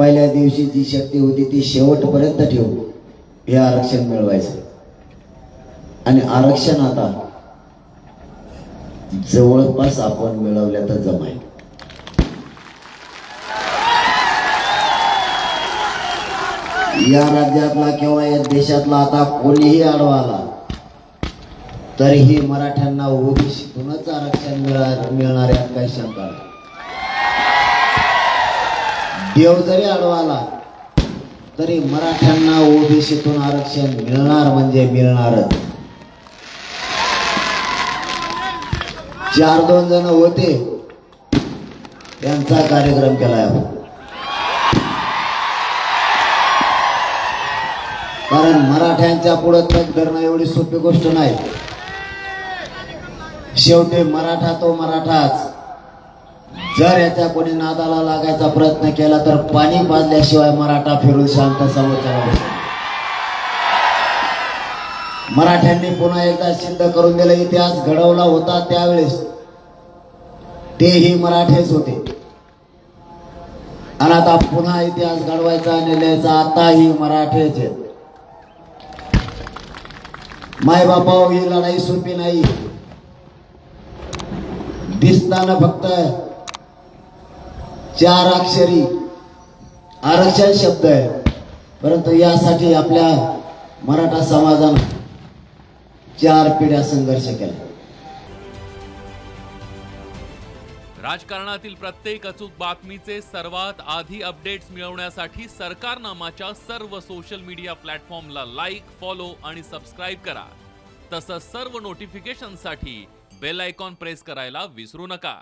पहिल्या दिवशी जी शक्ती होती ती शेवटपर्यंत ठेवू. हे आरक्षण मिळवायचं. आणि आरक्षण आता जवळपास आपण मिळवल्या तर जमाय. या राज्यातला किंवा या देशातला आता कोणीही आडवा आला तरीही मराठ्यांना ओबीसीतूनच आरक्षण मिळा मिळणार यात काही शंका नाही. देव जरी अडवाला आला तरी मराठ्यांना ओबीसीतून आरक्षण मिळणार म्हणजे मिळणारच. चार दोन जण होते त्यांचा कार्यक्रम केलाय कारण मराठ्यांच्या पुढे तग धरणं एवढी सोपी गोष्ट नाही. शेवटी मराठा तो मराठाच. जर याच्या कोणी नादाला लागायचा प्रयत्न केला तर पाणी पाजल्याशिवाय मराठा फिरून शांत समोर मराठ्यांनी पुन्हा एकदा सिद्ध करून दिला इतिहास घडवला होता त्यावेळेस. तेही मराठेच होते. आणि आता पुन्हा इतिहास घडवायचा आणि लिहायचा आताही मराठेच आहेत. मायबापा ही लढाई सोपी नाही. दिसताना फक्त चार अक्षरी. आरक्षण शब्द आहे परंतु यासाठी आपल्या मराठा समाजानं चार पिढ्या संघर्ष केला. राजकारणातील प्रत्येक अचूक बातमीचे सर्वात आधी अपडेट्स मिळवण्यासाठी सरकारनामाच्या सर्व सोशल मीडिया प्लॅटफॉर्मला लाईक फॉलो आणि सबस्क्राईब करा. तसंच सर्व नोटिफिकेशनसाठी बेल आयकॉन प्रेस करायला विसरू नका.